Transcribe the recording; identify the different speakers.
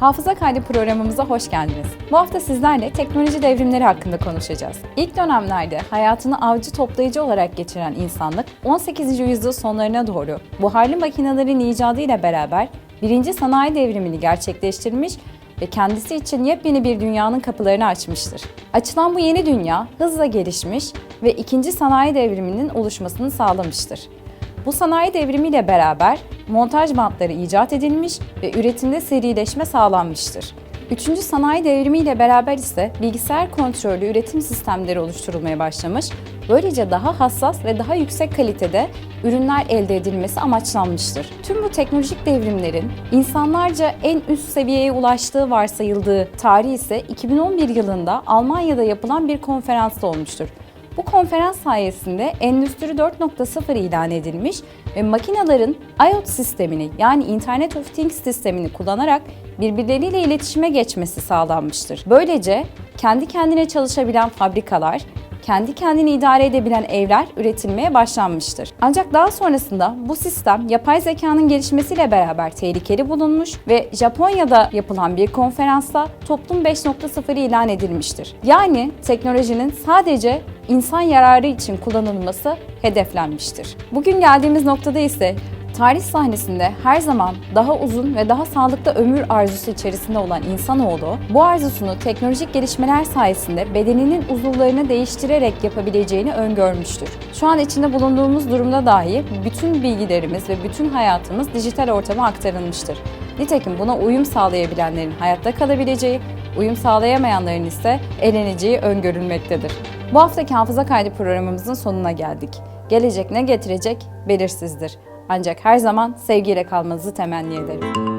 Speaker 1: Hafıza Kaydı programımıza hoş geldiniz. Bu hafta sizlerle teknoloji devrimleri hakkında konuşacağız. İlk dönemlerde hayatını avcı toplayıcı olarak geçiren insanlık 18. yüzyıl sonlarına doğru buharlı makinelerin icadı ile beraber birinci sanayi devrimini gerçekleştirmiş ve kendisi için yepyeni bir dünyanın kapılarını açmıştır. Açılan bu yeni dünya hızla gelişmiş ve ikinci sanayi devriminin oluşmasını sağlamıştır. Bu sanayi devrimiyle beraber montaj bantları icat edilmiş ve üretimde serileşme sağlanmıştır. Üçüncü sanayi devrimiyle beraber ise bilgisayar kontrollü üretim sistemleri oluşturulmaya başlamış, böylece daha hassas ve daha yüksek kalitede ürünler elde edilmesi amaçlanmıştır. Tüm bu teknolojik devrimlerin insanlarca en üst seviyeye ulaştığı varsayıldığı tarih ise 2011 yılında Almanya'da yapılan bir konferansta olmuştur. Bu konferans sayesinde Endüstri 4.0 ilan edilmiş ve makinelerin IoT sistemini yani Internet of Things sistemini kullanarak birbirleriyle iletişime geçmesi sağlanmıştır. Böylece kendi kendine çalışabilen fabrikalar, kendi kendini idare edebilen evler üretilmeye başlanmıştır. Ancak daha sonrasında bu sistem yapay zekanın gelişmesiyle beraber tehlikeli bulunmuş ve Japonya'da yapılan bir konferansta toplum 5.0 ilan edilmiştir. Yani teknolojinin sadece insan yararı için kullanılması hedeflenmiştir. Bugün geldiğimiz noktada ise Tarih sahnesinde her zaman daha uzun ve daha sağlıklı ömür arzusu içerisinde olan insanoğlu, bu arzusunu teknolojik gelişmeler sayesinde bedeninin uzuvlarını değiştirerek yapabileceğini öngörmüştür. Şu an içinde bulunduğumuz durumda dahi bütün bilgilerimiz ve bütün hayatımız dijital ortama aktarılmıştır. Nitekim buna uyum sağlayabilenlerin hayatta kalabileceği, uyum sağlayamayanların ise eleneceği öngörülmektedir. Bu haftaki hafıza kaydı programımızın sonuna geldik. Gelecek ne getirecek belirsizdir. Ancak her zaman sevgiyle kalmanızı temenni ederim.